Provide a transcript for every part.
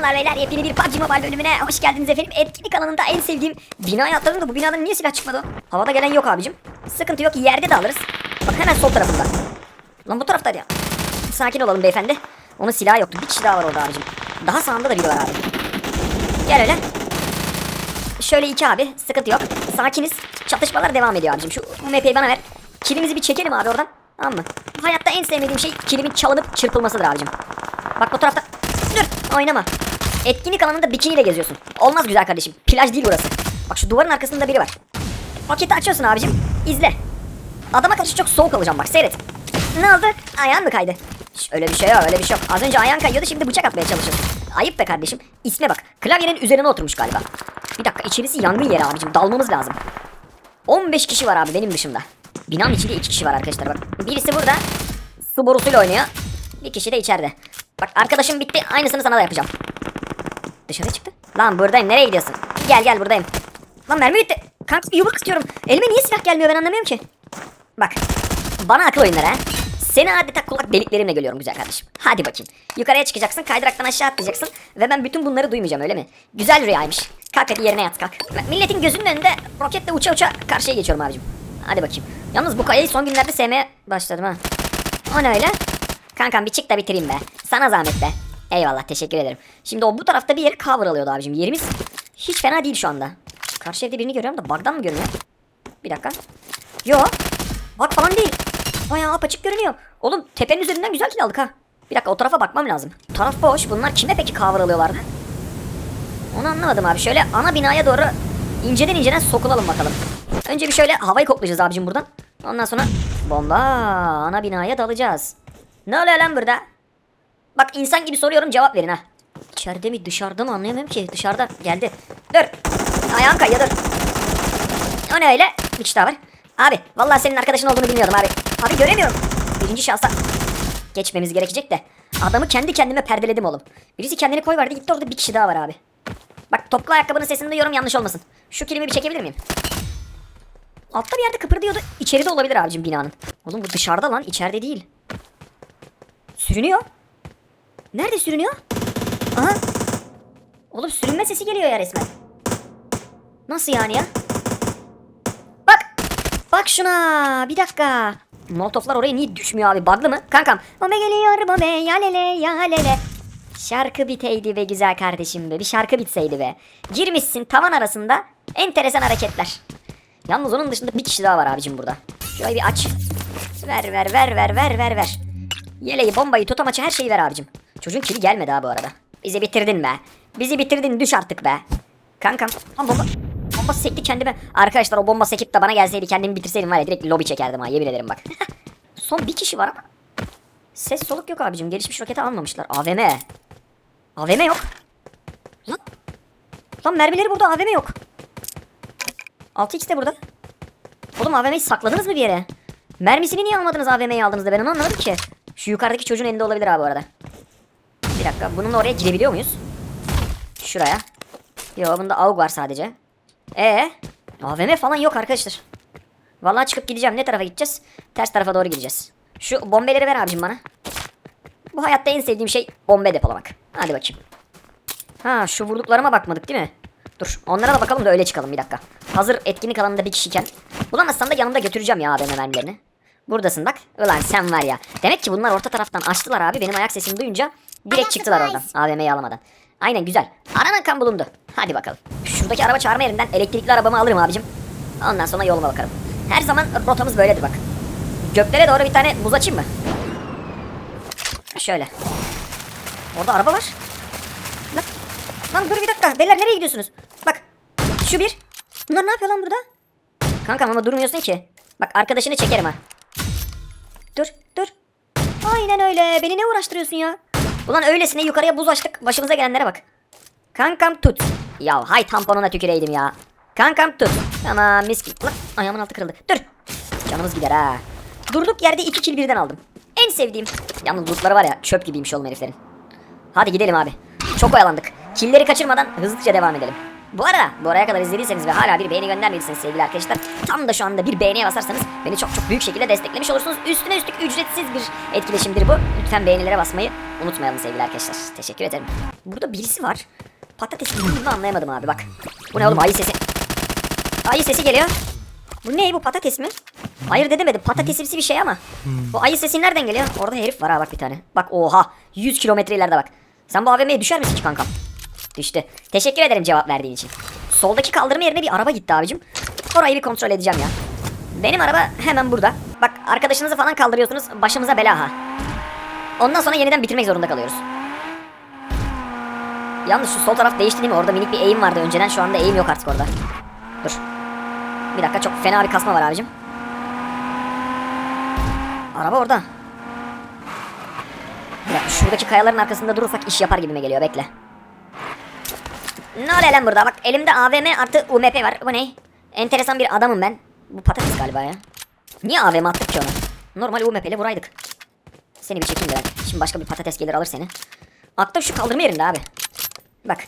Hanımlar beyler yepyeni bir PUBG Mobile bölümüne hoş geldiniz efendim. Etkinlik alanında en sevdiğim binaya atladım da bu binadan niye silah çıkmadı? Havada gelen yok abicim. Sıkıntı yok yerde de alırız. Bak hemen sol tarafında. Lan bu taraftaydı ya. Sakin olalım beyefendi. Onun silahı yoktu. Bir kişi daha var orada abicim. Daha sağında da biri var abi. Gel öyle. Şöyle iki abi. Sıkıntı yok. Sakiniz. Çatışmalar devam ediyor abicim. Şu UMP'yi bana ver. Kilimizi bir çekelim abi oradan. Tamam mı? Hayatta en sevmediğim şey kilimin çalınıp çırpılmasıdır abicim. Bak bu tarafta. Dur oynama. Etkinlik alanında bikiniyle geziyorsun. Olmaz güzel kardeşim. Plaj değil burası. Bak şu duvarın arkasında biri var. Paketi açıyorsun abicim. İzle. Adama karşı çok soğuk olacağım bak seyret. Ne oldu? Ayağın mı kaydı? Şş, öyle bir şey yok öyle bir şey yok. Az önce ayağın kayıyordu şimdi bıçak atmaya çalışıyorsun. Ayıp be kardeşim. İsme bak. Klavyenin üzerine oturmuş galiba. Bir dakika içerisi yangın yeri abicim. Dalmamız lazım. 15 kişi var abi benim dışımda. Binanın içinde 2 kişi var arkadaşlar bak. Birisi burada. Su borusuyla oynuyor. Bir kişi de içeride. Bak arkadaşım bitti. Aynısını sana da yapacağım. Dışarı çıktı. Lan buradayım. Nereye gidiyorsun? Gel gel buradayım. Lan mermi bitti. Kanka yumruk istiyorum. Elime niye silah gelmiyor ben anlamıyorum ki. Bak. Bana akıl oyunları ha. Seni adeta kulak deliklerimle görüyorum güzel kardeşim. Hadi bakayım. Yukarıya çıkacaksın, kaydıraktan aşağı atlayacaksın ve ben bütün bunları duymayacağım öyle mi? Güzel rüyaymış. Kalk hadi yerine yat kalk. Milletin gözünün önünde roketle uça uça karşıya geçiyorum abicim. Hadi bakayım. Yalnız bu kayayı son günlerde sevmeye başladım ha. O ne öyle? Kankam bir çık da bitireyim be. Sana zahmet be. Eyvallah teşekkür ederim. Şimdi o bu tarafta bir yeri cover alıyordu abicim. Yerimiz hiç fena değil şu anda. Karşı evde birini görüyorum da bug'dan mı görünüyor? Bir dakika. Yo. Bak falan değil. Bayağı apaçık görünüyor. Oğlum tepenin üzerinden güzel kill aldık ha. Bir dakika o tarafa bakmam lazım. Taraf boş. Bunlar kime peki cover alıyorlardı? Onu anlamadım abi. Şöyle ana binaya doğru inceden inceden sokulalım bakalım. Önce bir şöyle havayı koklayacağız abicim buradan. Ondan sonra bomba ana binaya dalacağız. Ne oluyor lan burada? Bak insan gibi soruyorum cevap verin ha. İçeride mi dışarıda mı anlayamıyorum ki. Dışarıda geldi. Dur. Ayağım kayıyor dur. O ne öyle? Bir kişi daha var. Abi vallahi senin arkadaşın olduğunu bilmiyordum abi. Abi göremiyorum. Birinci şahsa geçmemiz gerekecek de. Adamı kendi kendime perdeledim oğlum. Birisi kendini koy vardı gitti orada bir kişi daha var abi. Bak toplu ayakkabının sesini duyuyorum yanlış olmasın. Şu kilimi bir çekebilir miyim? Altta bir yerde kıpırdıyordu. İçeride olabilir abicim binanın. Oğlum bu dışarıda lan içeride değil. Sürünüyor. Nerede sürünüyor? Aha. Oğlum sürünme sesi geliyor ya resmen. Nasıl yani ya? Bak. Bak şuna. Bir dakika. Molotoflar oraya niye düşmüyor abi? Bug'lı mı? Kankam. Mame geliyor mame ya lele ya lele. Şarkı biteydi be güzel kardeşim be. Bir şarkı bitseydi be. Girmişsin tavan arasında. Enteresan hareketler. Yalnız onun dışında bir kişi daha var abicim burada. Şurayı bir aç. Ver ver ver ver ver ver ver. Yeleği, bombayı, tutamaçı her şeyi ver abicim. Çocuğun kili gelmedi ha bu arada. Bizi bitirdin be. Bizi bitirdin düş artık be. Kankam. Lan bomba. Bomba sekti kendime. Arkadaşlar o bomba sekip de bana gelseydi kendimi bitirseydim var ya direkt lobi çekerdim ha yemin ederim bak. Son bir kişi var ama. Ses soluk yok abicim. Gelişmiş roketi almamışlar. AVM. AVM yok. Lan. Lan mermileri burada AVM yok. 6x de burada. Oğlum AVM'yi sakladınız mı bir yere? Mermisini niye almadınız AVM'yi aldığınızda ben onu anlamadım ki. Şu yukarıdaki çocuğun elinde olabilir abi bu arada. Bir dakika bununla oraya girebiliyor muyuz? Şuraya. Yo bunda AUG var sadece. Ee, AVM falan yok arkadaşlar. Vallahi çıkıp gideceğim. Ne tarafa gideceğiz? Ters tarafa doğru gideceğiz. Şu bombeleri ver abicim bana. Bu hayatta en sevdiğim şey bombe depolamak. Hadi bakayım. Ha şu vurduklarıma bakmadık değil mi? Dur onlara da bakalım da öyle çıkalım bir dakika. Hazır etkinlik alanında bir kişiyken. Bulamazsam da yanımda götüreceğim ya AVM mermilerini. Buradasın bak. Ulan sen var ya. Demek ki bunlar orta taraftan açtılar abi. Benim ayak sesimi duyunca direkt çıktılar oradan. AVM'yi alamadan. Aynen güzel. Aranan kan bulundu. Hadi bakalım. Şuradaki araba çağırma yerinden elektrikli arabamı alırım abicim. Ondan sonra yoluma bakarım. Her zaman rotamız böyledir bak. Göklere doğru bir tane buz açayım mı? Şöyle. Orada araba var. Lan, lan dur bir dakika. Beyler nereye gidiyorsunuz? Bak. Şu bir. Bunlar ne yapıyor lan burada? Kankam ama durmuyorsun ki. Bak arkadaşını çekerim ha. Dur dur. Aynen öyle. Beni ne uğraştırıyorsun ya? Ulan öylesine yukarıya buz açtık. Başımıza gelenlere bak. Kankam tut. Ya hay tamponuna tüküreydim ya. Kankam tut. Tamam mis gibi. Lan ayağımın altı kırıldı. Dur. Canımız gider ha. Durduk yerde iki kill birden aldım. En sevdiğim. Yalnız lootları var ya çöp gibiymiş oğlum heriflerin. Hadi gidelim abi. Çok oyalandık. Killleri kaçırmadan hızlıca devam edelim. Bu arada buraya kadar izlediyseniz ve hala bir beğeni göndermediyseniz sevgili arkadaşlar tam da şu anda bir beğeniye basarsanız beni çok çok büyük şekilde desteklemiş olursunuz. Üstüne üstlük ücretsiz bir etkileşimdir bu. Lütfen beğenilere basmayı unutmayalım sevgili arkadaşlar. Teşekkür ederim. Burada birisi var. Patates gibi anlayamadım abi bak. Bu ne oğlum ayı sesi. Ayı sesi geliyor. Bu ne bu patates mi? Hayır demedim patatesimsi bir şey ama. Bu ayı sesi nereden geliyor? Orada herif var ha bak bir tane. Bak oha 100 kilometre ileride bak. Sen bu AVM'ye düşer misin ki kankam? Düştü. Teşekkür ederim cevap verdiğin için. Soldaki kaldırma yerine bir araba gitti abicim. Orayı bir kontrol edeceğim ya. Benim araba hemen burada. Bak arkadaşınızı falan kaldırıyorsunuz başımıza bela ha. Ondan sonra yeniden bitirmek zorunda kalıyoruz. Yalnız şu sol taraf değişti değil mi? Orada minik bir eğim vardı önceden. Şu anda eğim yok artık orada. Dur. Bir dakika çok fena bir kasma var abicim. Araba orada. Dakika şuradaki kayaların arkasında durursak iş yapar gibime geliyor bekle. Ne oluyor lan burada? Bak elimde AVM artı UMP var. Bu ne? Enteresan bir adamım ben. Bu patates galiba ya. Niye AVM attık ki ona? Normal UMP ile vuraydık. Seni bir çekeyim ben. Şimdi başka bir patates gelir alır seni. Aklım şu kaldırma yerinde abi. Bak.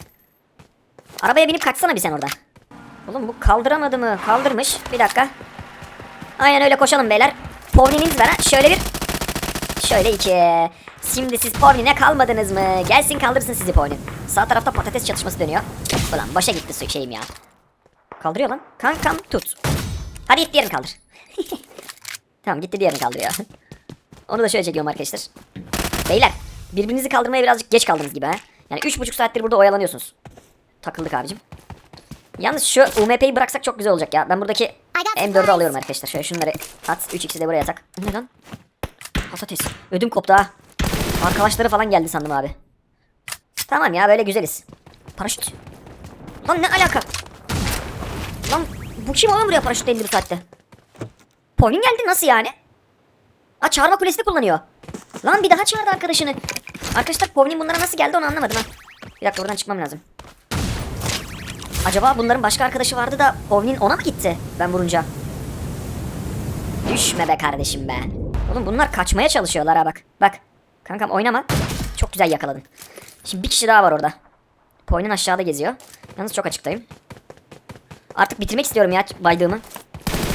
Arabaya binip kaçsana bir sen oradan. Oğlum bu kaldıramadı mı? Kaldırmış. Bir dakika. Aynen öyle koşalım beyler. Povniniz ha. Şöyle bir. Şöyle iki. Şimdi siz Povnin'e kalmadınız mı? Gelsin kaldırsın sizi Povnin. Sağ tarafta patates çatışması dönüyor. Ulan başa gitti su şeyim ya. Kaldırıyor lan. Kankam tut. Hadi git diğerini kaldır. tamam gitti diğerini kaldırıyor. Onu da şöyle çekiyorum arkadaşlar. Beyler birbirinizi kaldırmaya birazcık geç kaldınız gibi ha. Yani üç buçuk saattir burada oyalanıyorsunuz. Takıldık abicim. Yalnız şu UMP'yi bıraksak çok güzel olacak ya. Ben buradaki M4'ü alıyorum arkadaşlar. Şöyle şunları at. 3x'i de buraya tak. Ne lan? Patates. Ödüm koptu ha. Arkadaşları falan geldi sandım abi. Tamam ya böyle güzeliz. Paraşüt. Lan ne alaka? Lan bu kim oğlum buraya paraşüt indi bu saatte? Poyun geldi nasıl yani? Aa çağırma kulesini kullanıyor. Lan bir daha çağırdı arkadaşını. Arkadaşlar Povnin bunlara nasıl geldi onu anlamadım ha. Bir dakika buradan çıkmam lazım. Acaba bunların başka arkadaşı vardı da Povnin ona mı gitti ben vurunca? Düşme be kardeşim be. Oğlum bunlar kaçmaya çalışıyorlar ha bak. Bak. Kankam oynama. Çok güzel yakaladın. Şimdi bir kişi daha var orada. Povnin aşağıda geziyor. Yalnız çok açıktayım. Artık bitirmek istiyorum ya baydığımı.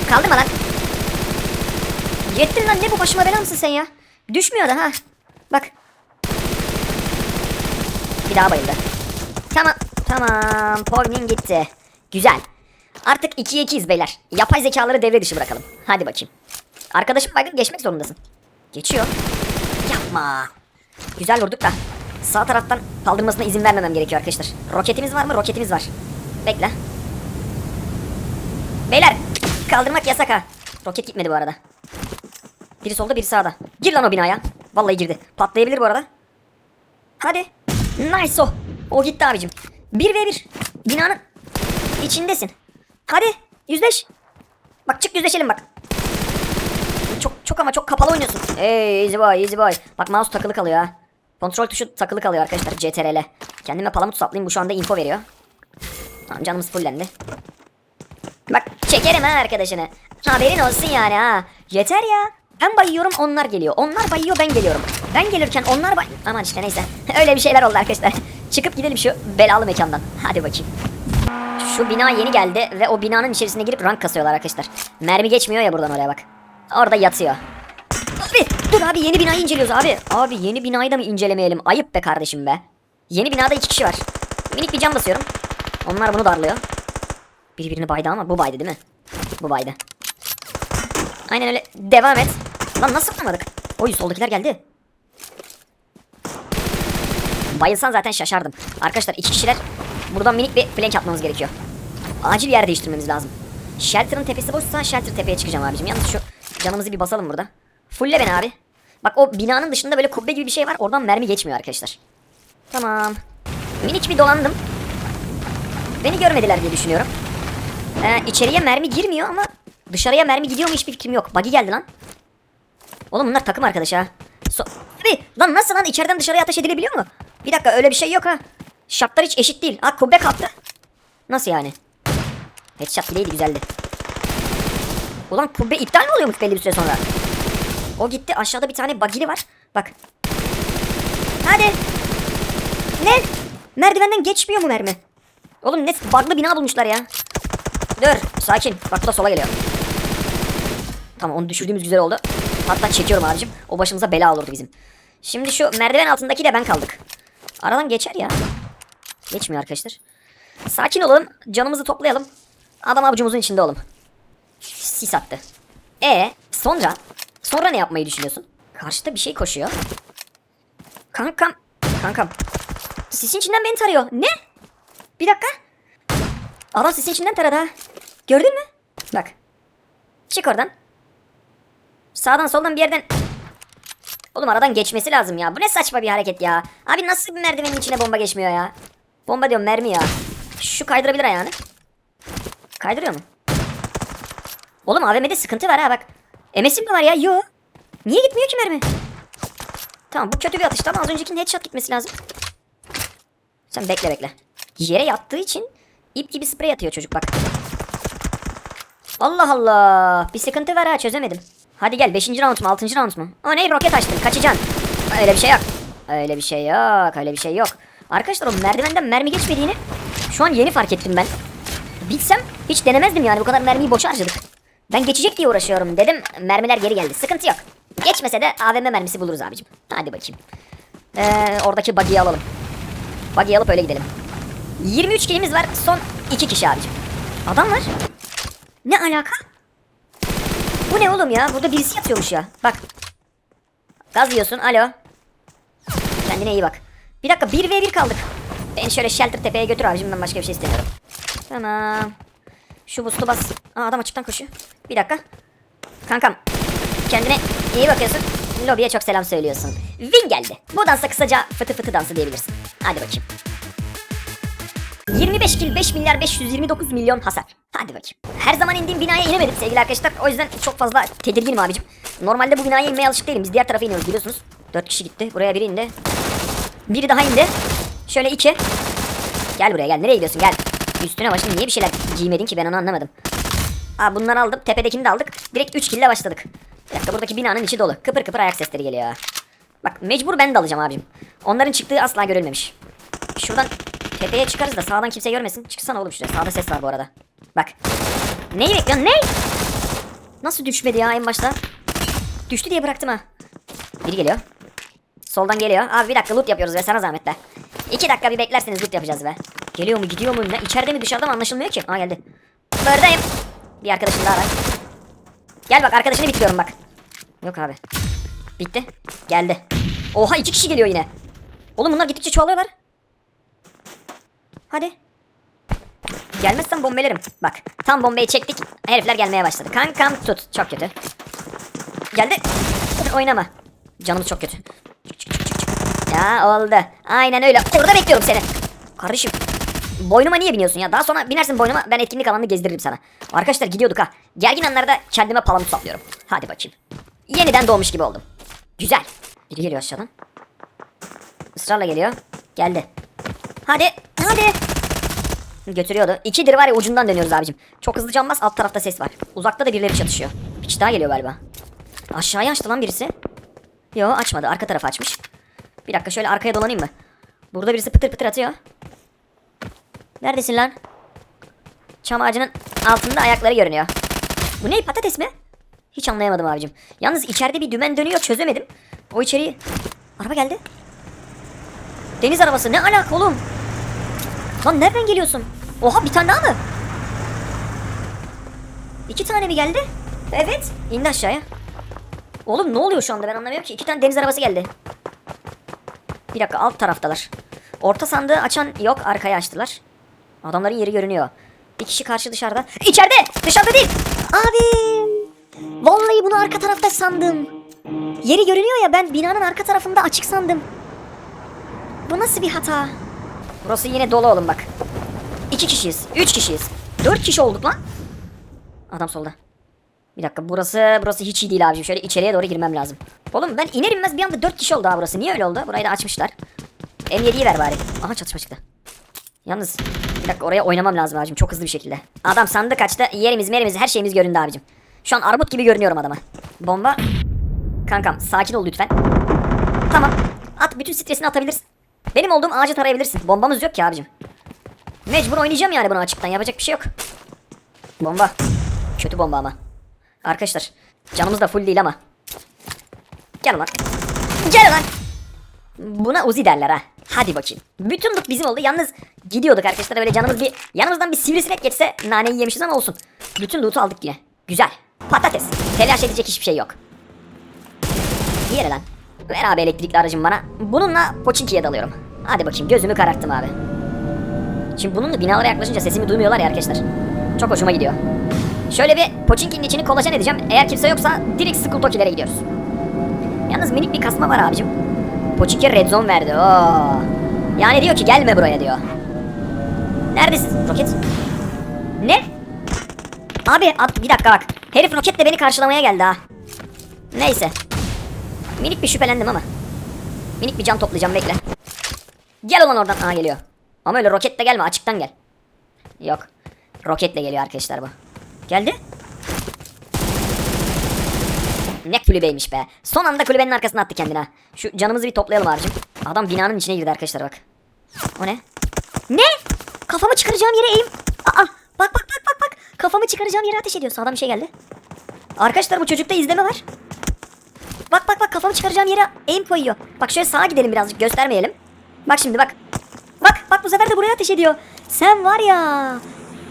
Kaldırma lan. Yettin lan ne bu başıma bela mısın sen ya? Düşmüyor da ha. Bak. Bir daha bayıldı. Tamam. Tamam. Pognin gitti. Güzel. Artık 2'ye 2'yiz beyler. Yapay zekaları devre dışı bırakalım. Hadi bakayım. Arkadaşım baygın geçmek zorundasın. Geçiyor. Yapma. Güzel vurduk da. Sağ taraftan kaldırmasına izin vermemem gerekiyor arkadaşlar. Roketimiz var mı? Roketimiz var. Bekle. Beyler kaldırmak yasak ha. Roket gitmedi bu arada. Biri solda biri sağda. Gir lan o binaya. Vallahi girdi. Patlayabilir bu arada. Hadi. Nice o. O gitti abicim. 1 ve 1. Binanın içindesin. Hadi yüzleş. Bak çık yüzleşelim bak. Çok ama çok kapalı oynuyorsun. Hey easy boy easy boy. Bak mouse takılı kalıyor ha. Kontrol tuşu takılı kalıyor arkadaşlar CTRL. Kendime palamut saplayayım bu şu anda info veriyor. Tamam canımız fullendi. Bak çekerim ha arkadaşını. Haberin olsun yani ha. Yeter ya. Ben bayıyorum onlar geliyor. Onlar bayıyor ben geliyorum. Ben gelirken onlar bay... Aman işte neyse. Öyle bir şeyler oldu arkadaşlar. Çıkıp gidelim şu belalı mekandan. Hadi bakayım. Şu bina yeni geldi ve o binanın içerisine girip rank kasıyorlar arkadaşlar. Mermi geçmiyor ya buradan oraya bak. Orada yatıyor. Abi dur abi yeni binayı inceliyoruz abi. Abi yeni binayı da mı incelemeyelim? Ayıp be kardeşim be. Yeni binada iki kişi var. Minik bir cam basıyorum. Onlar bunu darlıyor. Biri birini baydı ama bu baydı değil mi? Bu baydı. Aynen öyle. Devam et. Lan nasıl vuramadık? Oy soldakiler geldi. Bayılsan zaten şaşardım. Arkadaşlar iki kişiler buradan minik bir flank atmamız gerekiyor. Acil yer değiştirmemiz lazım. Shelter'ın tepesi boşsa Shelter tepeye çıkacağım abicim. Yalnız şu canımızı bir basalım burada. Fulle beni abi. Bak o binanın dışında böyle kubbe gibi bir şey var. Oradan mermi geçmiyor arkadaşlar. Tamam. Minik bir dolandım. Beni görmediler diye düşünüyorum. Ee, içeriye mermi girmiyor ama dışarıya mermi gidiyor mu hiçbir fikrim yok. Buggy geldi lan. Oğlum bunlar takım arkadaş ha. So Abi lan nasıl lan içeriden dışarıya ateş edilebiliyor mu? Bir dakika öyle bir şey yok ha. Şartlar hiç eşit değil. Ha kubbe kalktı. Nasıl yani? Headshot bileydi güzeldi. Ulan kubbe iptal mi oluyormuş belli bir süre sonra? O gitti aşağıda bir tane bagili var. Bak. Hadi. Ne? Merdivenden geçmiyor mu mermi? Oğlum ne bug'lı bina bulmuşlar ya. Dur sakin. Bak da sola geliyor. Tamam onu düşürdüğümüz güzel oldu. Hatta çekiyorum abicim. O başımıza bela olurdu bizim. Şimdi şu merdiven altındakiyle ben kaldık. Aradan geçer ya. Geçmiyor arkadaşlar. Sakin olalım. Canımızı toplayalım. Adam avucumuzun içinde oğlum. Sis attı. E sonra? Sonra ne yapmayı düşünüyorsun? Karşıda bir şey koşuyor. Kankam. Kankam. Sisin içinden beni tarıyor. Ne? Bir dakika. Adam sisin içinden taradı ha. Gördün mü? Bak. Çık oradan. Sağdan soldan bir yerden... Oğlum aradan geçmesi lazım ya. Bu ne saçma bir hareket ya. Abi nasıl bir merdivenin içine bomba geçmiyor ya? Bomba diyorum mermi ya. Şu kaydırabilir ayağını. Kaydırıyor mu? Oğlum AVM'de sıkıntı var ha bak. MS'im mi var ya? Yo. Niye gitmiyor ki mermi? Tamam bu kötü bir atıştı ama az öncekinin headshot gitmesi lazım. Sen bekle bekle. Yere yattığı için ip gibi sprey atıyor çocuk bak. Allah Allah. Bir sıkıntı var ha çözemedim. Hadi gel 5. round mu 6. round mu? O ne roket açtın kaçacaksın. Öyle bir şey yok. Öyle bir şey yok. Öyle bir şey yok. Arkadaşlar o merdivenden mermi geçmediğini şu an yeni fark ettim ben. Bilsem hiç denemezdim yani bu kadar mermiyi boşa harcadık. Ben geçecek diye uğraşıyorum dedim. Mermiler geri geldi. Sıkıntı yok. Geçmese de AVM mermisi buluruz abicim. Hadi bakayım. Ee, oradaki buggy'yi alalım. Buggy'yi alıp öyle gidelim. 23 kilimiz var. Son 2 kişi abicim. Adam var. Ne alaka? Bu ne oğlum ya? Burada birisi yatıyormuş ya. Bak. Gaz yiyorsun. Alo. Kendine iyi bak. Bir dakika 1v1 kaldık. Beni şöyle shelter tepeye götür abicim ben başka bir şey istemiyorum. Tamam. Şu boost'u bas. Aa adam açıktan koşuyor. Bir dakika. Kankam. Kendine iyi bakıyorsun. Lobiye çok selam söylüyorsun. Win geldi. Bu dansa kısaca fıtı fıtı dansı diyebilirsin. Hadi bakayım. 25 kill 5 milyar 529 milyon hasar. Hadi bakayım. Her zaman indiğim binaya inemedim sevgili arkadaşlar. O yüzden çok fazla tedirginim abicim. Normalde bu binaya inmeye alışık değilim. Biz diğer tarafa iniyoruz biliyorsunuz. 4 kişi gitti. Buraya biri indi. Biri daha indi. Şöyle iki. Gel buraya gel. Nereye gidiyorsun gel. Üstüne başına niye bir şeyler giymedin ki ben onu anlamadım. Aa bunları aldım. Tepedekini de aldık. Direkt 3 kill ile başladık. Bir dakika buradaki binanın içi dolu. Kıpır kıpır ayak sesleri geliyor. Bak mecbur ben de alacağım abicim. Onların çıktığı asla görülmemiş. Şuradan tepeye çıkarız da sağdan kimse görmesin. Çıksana oğlum şuraya. Sağda ses var bu arada. Bak. Neyi bekliyorsun? Ne? Nasıl düşmedi ya en başta? Düştü diye bıraktım ha. Biri geliyor. Soldan geliyor. Abi bir dakika loot yapıyoruz ve sana zahmet be. İki dakika bir beklerseniz loot yapacağız be. Geliyor mu gidiyor mu? Ne? İçeride mi dışarıda mı anlaşılmıyor ki. Aa geldi. Buradayım. Bir arkadaşım daha var. Gel bak arkadaşını bitiriyorum bak. Yok abi. Bitti. Geldi. Oha iki kişi geliyor yine. Oğlum bunlar gittikçe çoğalıyorlar. Hadi. Gelmezsen bombelerim. Bak tam bombayı çektik. Herifler gelmeye başladı. Kankam tut. Çok kötü. Geldi. Oynama. Canımız çok kötü. Ya oldu. Aynen öyle. Orada bekliyorum seni. Kardeşim. Boynuma niye biniyorsun ya? Daha sonra binersin boynuma ben etkinlik alanını gezdiririm sana. Arkadaşlar gidiyorduk ha. Gergin anlarda kendime palamut saplıyorum. Hadi bakayım. Yeniden doğmuş gibi oldum. Güzel. Biri geliyor aşağıdan. Israrla geliyor. Geldi. Hadi. Hadi. Götürüyordu. İkidir var ya ucundan dönüyoruz abicim. Çok hızlı can bas alt tarafta ses var. Uzakta da birileri çatışıyor. Kişi daha geliyor galiba. Aşağıya açtı lan birisi. Yo açmadı. Arka tarafı açmış. Bir dakika şöyle arkaya dolanayım mı? Burada birisi pıtır pıtır atıyor. Neredesin lan? Çam ağacının altında ayakları görünüyor. Bu ne patates mi? Hiç anlayamadım abicim. Yalnız içeride bir dümen dönüyor çözemedim. O içeriği... Araba geldi. Deniz arabası ne alaka oğlum? Lan nereden geliyorsun? Oha bir tane daha mı? İki tane mi geldi? Evet. İndi aşağıya. Oğlum ne oluyor şu anda ben anlamıyorum ki. İki tane deniz arabası geldi. Bir dakika alt taraftalar. Orta sandığı açan yok arkaya açtılar. Adamların yeri görünüyor. Bir kişi karşı dışarıda. İçeride! Dışarıda değil! Abi! Vallahi bunu arka tarafta sandım. Yeri görünüyor ya ben binanın arka tarafında açık sandım. Bu nasıl bir hata? Burası yine dolu oğlum bak. İki kişiyiz. Üç kişiyiz. Dört kişi olduk lan. Adam solda. Bir dakika burası burası hiç iyi değil abicim. Şöyle içeriye doğru girmem lazım. Oğlum ben iner inmez bir anda dört kişi oldu ha burası. Niye öyle oldu? Burayı da açmışlar. M7'yi ver bari. Aha çatışma çıktı. Yalnız bir oraya oynamam lazım abicim çok hızlı bir şekilde. Adam sandık açtı. Yerimiz merimiz her şeyimiz göründü abicim. Şu an armut gibi görünüyorum adama. Bomba. Kankam sakin ol lütfen. Tamam. At bütün stresini atabilirsin. Benim olduğum ağacı tarayabilirsin. Bombamız yok ki abicim. Mecbur oynayacağım yani bunu açıktan yapacak bir şey yok. Bomba. Kötü bomba ama. Arkadaşlar canımız da full değil ama. Gel lan. Gel lan. Buna Uzi derler ha. Hadi bakayım. Bütün loot bizim oldu. Yalnız gidiyorduk arkadaşlar böyle canımız bir yanımızdan bir sivrisinek geçse naneyi yemişiz ama olsun. Bütün loot'u aldık yine. Güzel. Patates. Telaş edecek hiçbir şey yok. Yere lan. Ver abi elektrikli aracım bana. Bununla Pochinki'ye dalıyorum. Hadi bakayım gözümü kararttım abi. Şimdi bununla binalara yaklaşınca sesimi duymuyorlar ya arkadaşlar. Çok hoşuma gidiyor. Şöyle bir Pochinki'nin içini kolaçan edeceğim. Eğer kimse yoksa direkt Skulltokilere gidiyoruz. Yalnız minik bir kasma var abicim. Pochinki red zone verdi. Oo. Yani diyor ki gelme buraya diyor. Neredesin roket? Ne? Abi at, bir dakika bak. Herif roketle beni karşılamaya geldi ha. Neyse. Minik bir şüphelendim ama. Minik bir can toplayacağım bekle. Gel ulan oradan. Aa geliyor. Ama öyle roketle gelme açıktan gel. Yok. Roketle geliyor arkadaşlar bu. Geldi. Ne kulübeymiş be. Son anda kulübenin arkasına attı kendine. Şu canımızı bir toplayalım abicim. Adam binanın içine girdi arkadaşlar bak. O ne? Ne? Kafamı çıkaracağım yere eğim. Aa bak bak bak bak bak. Kafamı çıkaracağım yere ateş ediyor. Sağdan bir şey geldi. Arkadaşlar bu çocukta izleme var. Bak bak bak kafamı çıkaracağım yere aim koyuyor. Bak şöyle sağa gidelim birazcık göstermeyelim. Bak şimdi bak. Bak bak bu sefer de buraya ateş ediyor. Sen var ya.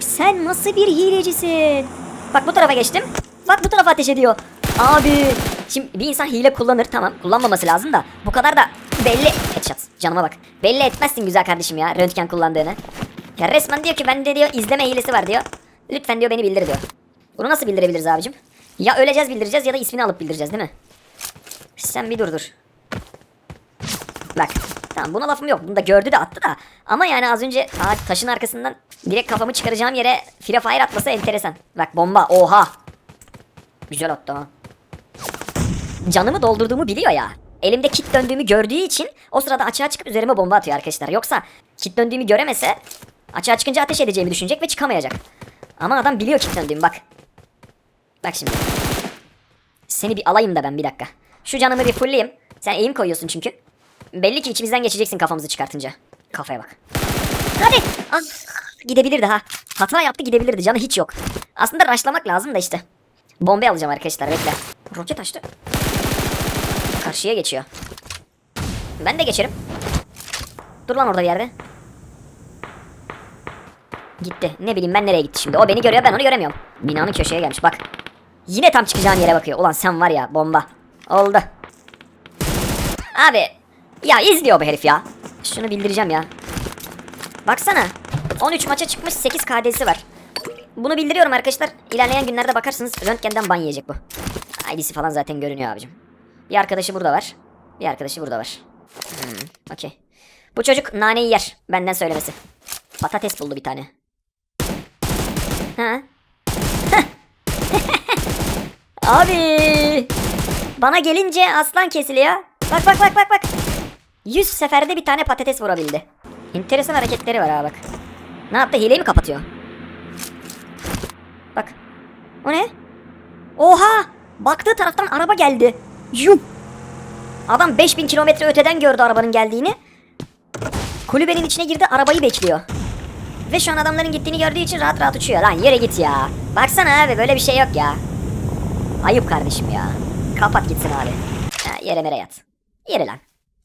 Sen nasıl bir hilecisin. Bak bu tarafa geçtim. Bak bu tarafa ateş ediyor. Abi. Şimdi bir insan hile kullanır tamam. Kullanmaması lazım da. Bu kadar da belli. Headshot. Canıma bak. Belli etmezsin güzel kardeşim ya. Röntgen kullandığını. Ya resmen diyor ki bende diyor izleme hilesi var diyor. Lütfen diyor beni bildir diyor. Bunu nasıl bildirebiliriz abicim? Ya öleceğiz bildireceğiz ya da ismini alıp bildireceğiz değil mi? Sen bir dur dur. Bak. Tamam buna lafım yok. Bunu da gördü de attı da. Ama yani az önce ağaç taşın arkasından direkt kafamı çıkaracağım yere Free Fire atması enteresan. Bak bomba. Oha. Güzel attı ha. Canımı doldurduğumu biliyor ya. Elimde kit döndüğümü gördüğü için o sırada açığa çıkıp üzerime bomba atıyor arkadaşlar. Yoksa kit döndüğümü göremese açığa çıkınca ateş edeceğimi düşünecek ve çıkamayacak. Ama adam biliyor kit döndüğümü bak. Bak şimdi. Seni bir alayım da ben bir dakika. Şu canımı bir fullleyeyim. Sen eğim koyuyorsun çünkü. Belli ki içimizden geçeceksin kafamızı çıkartınca. Kafaya bak. Hadi. Ah, gidebilirdi ha. Hata yaptı gidebilirdi. Canı hiç yok. Aslında raşlamak lazım da işte. Bombe alacağım arkadaşlar bekle. Roket açtı. Karşıya geçiyor. Ben de geçerim. Dur lan orada bir yerde. Gitti. Ne bileyim ben nereye gitti şimdi. O beni görüyor ben onu göremiyorum. Binanın köşeye gelmiş bak. Yine tam çıkacağın yere bakıyor. Ulan sen var ya bomba. Oldu. Abi. Ya izliyor bu herif ya. Şunu bildireceğim ya. Baksana. 13 maça çıkmış 8 KD'si var. Bunu bildiriyorum arkadaşlar. İlerleyen günlerde bakarsınız röntgenden ban yiyecek bu. ID'si falan zaten görünüyor abicim. Bir arkadaşı burada var. Bir arkadaşı burada var. Hmm, okey. Bu çocuk naneyi yer. Benden söylemesi. Patates buldu bir tane. Ha? Abi. Bana gelince aslan kesiliyor. Bak bak bak bak bak. 100 seferde bir tane patates vurabildi. Enteresan hareketleri var ha bak. Ne yaptı? Hileyi mi kapatıyor? Bak. O ne? Oha! Baktığı taraftan araba geldi. Yuh! Adam 5000 kilometre öteden gördü arabanın geldiğini. Kulübenin içine girdi arabayı bekliyor. Ve şu an adamların gittiğini gördüğü için rahat rahat uçuyor. Lan yere git ya. Baksana abi böyle bir şey yok ya. Ayıp kardeşim ya. Kapat gitsin abi. Ha, yere mere yat. Yere lan.